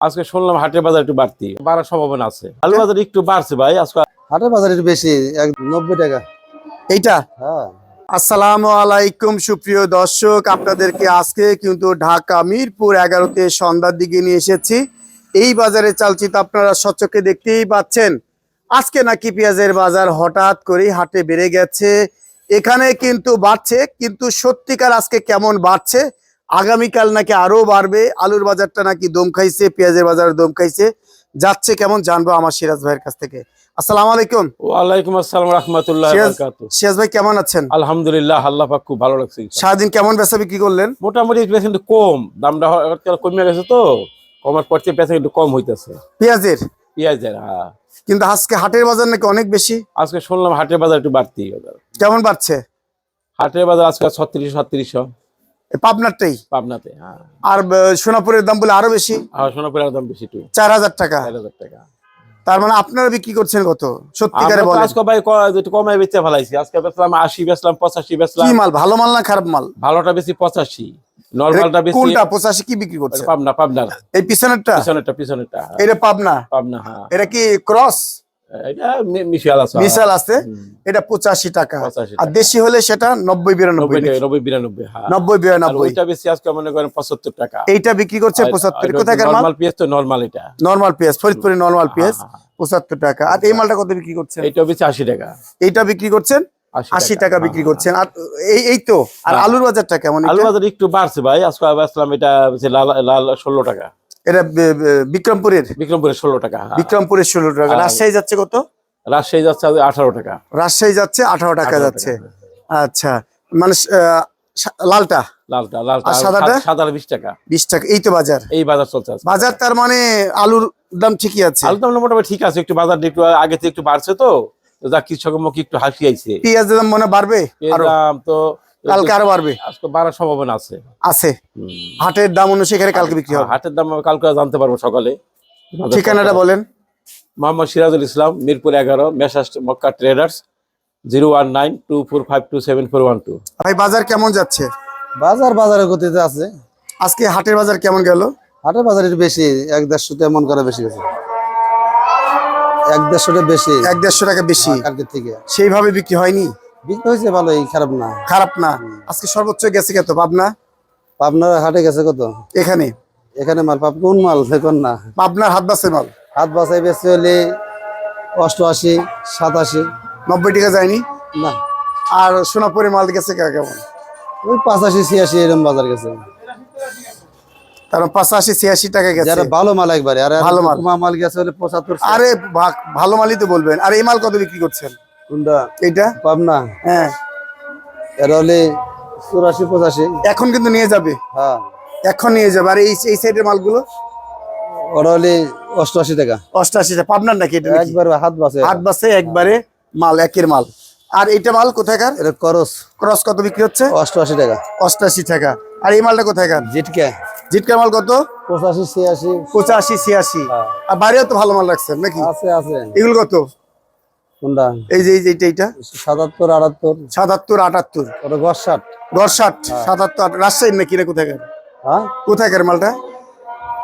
আজকে শুনলাম হাটের বাজার একটু বাড়তি বাড়ার সম্ভাবনা আছে। আলু বাজার একটু বাড়ছে ভাই আজকে হাটের বাজার একটু বেশি নব্বই টাকা। এইটা? হ্যাঁ। আসসালামু আলাইকুম সুপ্রিয় দর্শক আপনাদেরকে আজকে কিন্তু ঢাকা মিরপুর এগারোতে সন্ধ্যার দিকে নিয়ে এসেছি। এই বাজারে চালচিত আপনারা সচক্ষে দেখতেই পাচ্ছেন। আজকে নাকি পেঁয়াজের বাজার হঠাৎ করেই হাটে বেড়ে গেছে। এখানে কিন্তু বাড়ছে কিন্তু সত্যিকার আজকে কেমন বাড়ছে আগামীকাল নাকি আরও বাড়বে আলুর বাজারটা নাকি দম খাইছে পেঁয়াজের বাজার দম খাইছে যাচ্ছে কেমন জানব আমার সিরাজ ভাইয়ের কাছ থেকে। আসসালামু আলাইকুম। ওয়ালাইকুম আসসালাম রহমতুল্লাহ সিরাজ সিরাজ ভাই কেমন আছেন? আলহামদুলিল্লাহ আল্লাহ পাক খুব ভালো লাগছে সারাদিন কেমন বেচা বিক্রি করলেন? মোটামুটি কিন্তু কম দামটা কমে গেছে তো কমার পর থেকে বেচা কম হইতেছে। পেঁয়াজের? পেঁয়াজের হ্ঁ কিন্তু আজকে হাটের বাজার নাকি অনেক বেশি? আজকে শুনলাম হাটের বাজার একটু বাড়তি কেমন বাড়ছে? হাটের বাজার আজকে ছত্রিশ ছত্রিশশো এ পাবনারটাই পাবনাতে হ্যাঁ। আর সোনাপুরের দাম বলে আরও বেশি? সোনাপুরের দাম বেশি চার হাজার টাকা। চার হাজার টাকা। তার মানে আপনারা বিক্রি করছেন কত? সত্যিকারে বলেন। আজকে ভাই একটু কমায় বেচে ফেলাইছি। আজকে বেচলাম আশি বেচলাম পঁচাশি বেচলাম কি মাল? ভালো মাল না খারাপ মাল? ভালোটা বেশি পঁচাশি। নর্মালটা বেশি কোনটা? পঁচাশি কি বিক্রি করছে? পাবনা পাবনার। এই পিছনেরটা? পিছনেরটা পিছনেরটা। এটা পাবনা? পাবনা হ্যাঁ। এটা কি ক্রস? মিশাল আছে। আছে। এটা পঁচাশি টাকা। আর দেশি হলে সেটা নব্বই বিরানব্বই নব্বই নব্বই বিরানব্বই হ্যাঁ। নব্বই বিরানব্বই। ওইটা বেশি আজকে মনে করেন পঁচাত্তর টাকা। এইটা বিক্রি করছে পঁচাত্তর। কোথায় মাল? নর্মাল পেঁয়াজ তো নর্মাল এটা। নর্মাল পেঁয়াজ ফরিদপুরে নর্মাল পেঁয়াজ হ্যাঁ, হ্যাঁ। পঁচাত্তর টাকা। আর এই মালটা কত বিক্রি করছেন? এইটা বেশি আশি টাকা। এইটা বিক্রি করছেন? আশি টাকা। হ্যাঁ, বিক্রি হ্যাঁ। করছেন। আর এই এই তো। আর হ্যাঁ। আলুর বাজারটা কেমন? আলু এটা? বাজার একটু বাড়ছে ভাই। আজকে এটা লাল লাল ষোলো টাকা। এটা বে- বে- বিক্রমপুরের? ষোলো টাকা হ্যাঁ। বিক্রমপুরের ষোলো টাকা। রাজশাহী যাচ্ছে কত? রাজশাহী যাচ্ছে আঠারো টাকা। রাজশাহী যাচ্ছে আঠারো টাকা যাচ্ছে। আচ্ছা মানে লালটা? লালটা লালটা। সাদাটা? সাদা বিশ টাকা। বিশ টাকা এই তো বাজার। এই বাজার চলছে বাজার তার মানে আলুর দাম ঠিকই আছে। দাম মোটামুটি ঠিক আছে একটু বাজার একটু আগে থেকে একটু বাড়ছে তো তো যা কৃষকের মুখে একটু হাসি আইছে। পেঁয়াজের দাম মনে বাড়বে দাম তো কালকে আরও বাড়বে। আজকে বাড়ার সম্ভাবনা আছে। আছে। হাটের দাম এখানে কালকে বিক্রি হবে। হাটের দাম কালকে জানতে পারব সকালে। ঠিকানাটা বলেন। মোহাম্মদ সিরাজুল ইসলাম মিরপুর এগারো messrs Makka traders zero one nine two four five two seven four one two. ভাই বাজার কেমন যাচ্ছে? বাজার বাজারের গতিতে আছে। আজকে হাটের বাজার কেমন গেল? হাটের বাজার একটু বেশি এক দেড়শোতে এমন করে বেশি গেছে। এক দেড়শোটা বেশি। এক দেড়শো টাকা বেশি। কালকের থেকে। সেইভাবে বিক্রি হয়নি? বিক্রি হয়েছে ভালোই খারাপ না। খারাপ না। আজকে সর্বোচ্চ গেছে কত পাবনা? পাবনার হাটে গেছে কত? এখানে? এখানে মাল পাব কোন মাল? দেখুন না। পাবনার হাত বাসে মাল? হাত বাসাই বেশি হলে অষ্টআশি সাতাশি। নব্বই টাকা যায়নি? না। আর সোনাপুরে মাল গেছে কে- কেমন? ওই পাঁচাশি ছিয়াশি এরকম বাজার গেছে। তার পাঁচাশি ছিয়াশি টাকা গেছে। যারা ভালো মাল একবারে আর ভালো মাল। মাল গেছে হলে পঁচাত্তর আরে ভালো মালই তো বলবেন। আর এই মাল কত বিক্রি করছেন? কোনটা এইটা? পাবনা। হ্যাঁ। এরা হলে চুরাশি পঁচাশি। এখন কিন্তু নিয়ে যাবে? হ্যাঁ। এখন নিয়ে যাবে। আর এই এই সাইডের মালগুলো? ওরা হলে অষ্টআশি টাকা। অষ্টাশি টাকা। পাবনার নাকি এটা? একবার হাত বাসে হাট বাসে একবারে মাল একের মাল। আর এইটা মাল কোথায়কার এটা করস। ক্রস কত বিক্রি হচ্ছে? অষ্টআশি টাকা। অষ্টাশি টাকা। আর এই মালটা কোথায়কার জিটকে। জিটকার মাল কত? পঁচাশি ছিয়াশি। পঁচাশি ছিয়াশি। হ্যাঁ। আর বাইরেও তো ভালো মাল রাখছেন নাকি? আছে আছে। এগুলো কত? কোনটা? এই যে এই যে এইটা এইটা? সাতাত্তর আটাত্তর? সাতাত্তর আটাত্তর। ওটা গছ ষাট দশ ষাট সাতাত্তর রাজশাহীর নাকি না কোথায়কার হ্যাঁ? কোথায়কার মালটা?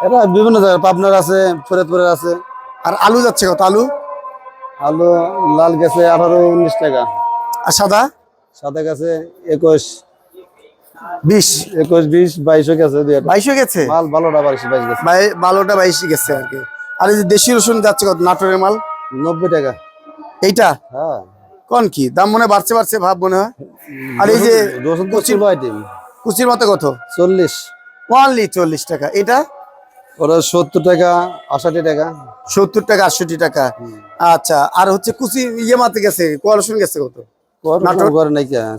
এটা বিভিন্ন জায়গায় পাবনার আছে ফরিদপুরের আছে। আর আলু যাচ্ছে কত? আলু? আলু লাল গেছে আঠারো উনিশ টাকা। আর সাদা? সাদা গেছে একুশ। বিশ। একুশ বিশ বাইশও গেছে। বাইশও গেছে? মাল ভালোটা বাইশ বাইশ গেছে। বারোটা বাইশ গেছে আর কি। আর এই যে দেশি রসুন যাচ্ছে কত? নাটোরের মাল? নব্বই টাকা। এইটা? হ্যাঁ। কোন কি? দাম মনে বাড়ছে বাড়ছে ভাব মনে হয়। আর এই যে রসুন ছিল কুচির মতো কত? চল্লিশ। ওয়ানলি চল্লিশ টাকা। এটা? ওরা সত্তর টাকা আষাটি টাকা। সত্তর টাকা আটষট্টি টাকা। আচ্ছা আর হচ্ছে কুচি ইয়ে মাতে গেছে কোয়া রসুন গেছে কত?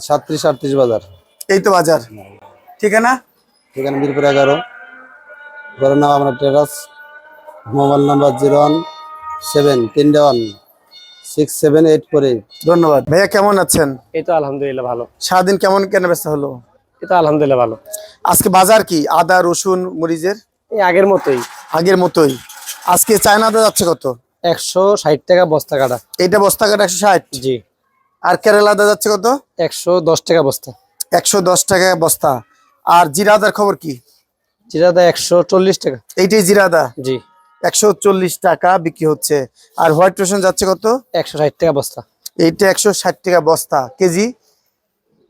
সাতত্রিশ আটত্রিশ বাজার। এই তো বাজার। ঠিকানা? এখানে মিরপুর এগারো। ঘরের নাম আমরা terrace mobile number zero one seven তিনটে one. Six seven eight four eight ধন্যবাদ। ভাইয়া কেমন আছেন? এই তো আলহামদুলিল্লাহ ভালো। সারাদিন কেমন কেনা বেচা হলো? এই তো আলহামদুলিল্লাহ ভালো। আজকে বাজার কি? আদা রসুন মরিচের? এই আগের মতোই। আগের মতোই। আজকে চায়না আদা যাচ্ছে কত? একশো ষাট টাকা বস্তা কাটা। এইটা বস্তা কাটা একশো ষাট? জি। আর কেরালা আদা যাচ্ছে কত? একশো দশ টাকা বস্তা। একশো দশ টাকা বস্তা। আর জিরা আদার খবর কি? জিরাদা একশো চল্লিশ টাকা। এইটাই জিরাদা জি। একশো চল্লিশ টাকা বিক্রি হচ্ছে। আর হোয়াইট রসুন যাচ্ছে কত? একশো ষাট টাকা বস্তা। এইটা একশো ষাট টাকা বস্তা। কেজি?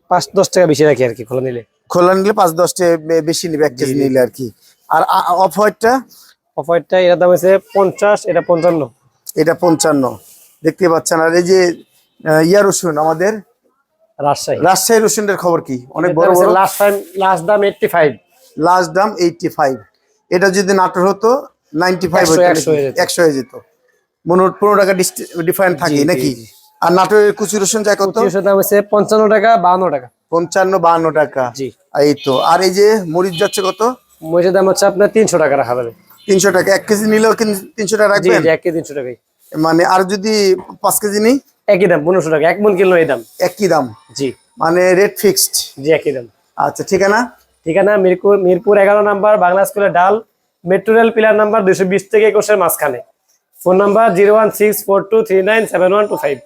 পাঁচ দশ টাকা বেশি রাখি আর কি খোলা নিলে। খোলা নিলে পাঁচ দশটা বে- বেশি নিবে এক কেজি নিলে আর কি। আর অফ হোয়াইটটা? অফারটা এর দাম হচ্ছে পঞ্চাশ এটা পঞ্চান্ন। এটা পঞ্চান্ন। দেখতে পাচ্ছেন। আর এই যে ইয়া রসুন আমাদের? রাজশাহী। রাজশাহী রসুনের খবর কি? অনেক বড় বড়। লাস্ট টাইম লাস্ট দাম এইটটি ফাইভ লাস্ট দাম এইটটি ফাইভ এটা যদি নাটোর হতো নাইনটি ফাইভ 100 100 যেত। একশো হয়ে যেত। পনেরো টাকা ডিফারেন্ট থাকে নাকি? আর নাটোরের কুচি রসুন কত? দাম হচ্ছে পঞ্চান্ন টাকা বাহান্ন টাকা। পঞ্চান্ন বাহান্ন টাকা। জি। এই তো আর এই যে মরিচ যাচ্ছে কত? মরিচের দাম হচ্ছে আপনার তিনশো টাকা রাখা যাবে। তিনশো টাকা এক কেজি নিলেও তিনশো টাকা রাখবেন? এক কেজি তিনশো টাকাই। মানে আর যদি পাঁচ কেজি নিই? একই দাম পনেরোশো টাকা এক মন কিলো এই দাম। একই দাম? জি। মানে রেট ফিক্সড জি একই দাম। আচ্ছা ঠিকানা? ঠিকানা মিরপুর মিরপুর এগারো নাম্বার বাংলা স্কুলের ডাল মেট্রো রেল পিলার নাম্বার দুশো বিশ থেকে একুশের মাঝখানে। Phone number zero one six four two three nine seven one two five.